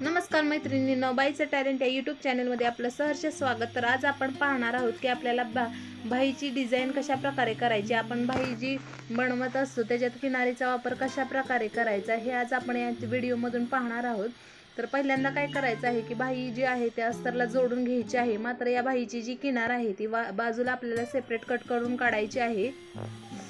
नमस्कार मैत्रिणींनो बाईचं टॅलेंट या यूट्यूब चॅनलमध्ये आपलं सहर्ष स्वागत. तर आज आपण पाहणार आहोत की आपल्याला बा भाईची डिझाईन कशा प्रकारे करायची आपण भाई जी बनवत असतो त्याच्यात किनारीचा वापर कशा प्रकारे करायचा हे आज आपण या व्हिडिओमधून पाहणार आहोत. तर पहिल्यांदा काय करायचं आहे की भाई जी आहे त्या अस्तरला जोडून घ्यायची आहे मात्र या भाईची जी किनार आहे ती बाजूला आपल्याला सेपरेट कट करून काढायची आहे.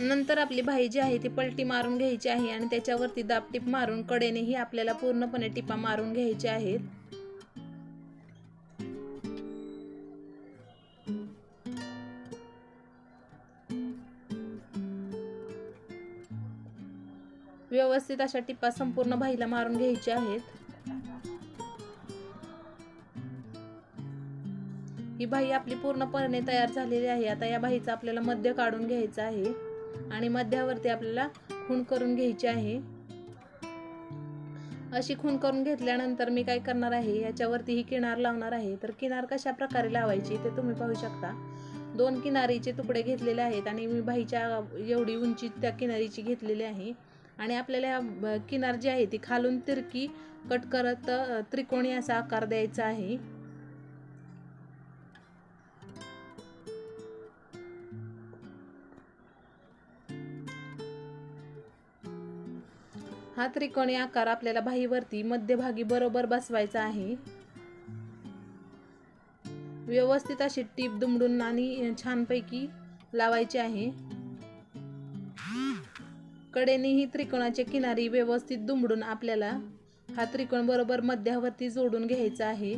नंतर आपली भाई जी आहे ती पलटी मारून घ्यायची आहे आणि त्याच्यावरती दाबटीप मारून कडेनेही आपल्याला पूर्णपणे टिपा मारून घ्यायच्या आहेत. व्यवस्थित अशा टिपा संपूर्ण भाईला मारून घ्यायच्या आहेत. ही भाई आपली पूर्णपणे तयार झालेली आहे. आता या बाईचा आपल्याला मध्य काढून घ्यायचा आहे. आणि मध्यावरती आपल्याला खून करून घ्यायची आहे. अशी खून करून घेतल्यानंतर मी काय करणार आहे? याच्यावरती ही किनार लावणार आहे. तर किनार कशा प्रकारे लावायची ते तुम्ही पाहू शकता. दोन किनारीचे तुकडे घेतलेले आहेत आणि मी बाईच्या एवढी उंची त्या किनारीची घेतलेली आहे. आणि आपल्याला किनार जी आहे ती खालून तिरकी कट करत त्रिकोणी असा आकार द्यायचा आहे. हा त्रिकोणी आकार आपल्याला बाहीवरती मध्यभागी बरोबर बसवायचा आहे. व्यवस्थित अशी टीप दुमडून आणि छानपैकी लावायची आहे. कडेने ही त्रिकोणाच्या किनारी व्यवस्थित दुमडून आपल्याला हा त्रिकोण बरोबर मध्यावरती जोडून घ्यायचा आहे.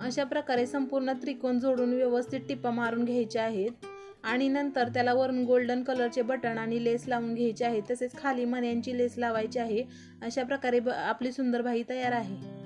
अशा प्रकारे संपूर्ण त्रिकोण जोडून व्यवस्थित टिपा मारून घ्यायच्या आहेत. आणि नंतर त्याला वरून गोल्डन कलरचे बटन आणि लेस लावून घ्यायचे आहे. तसेच खाली मण्यांची लेस लावायची आहे. अशा प्रकारे ब- आपली सुंदर बाई तयार आहे.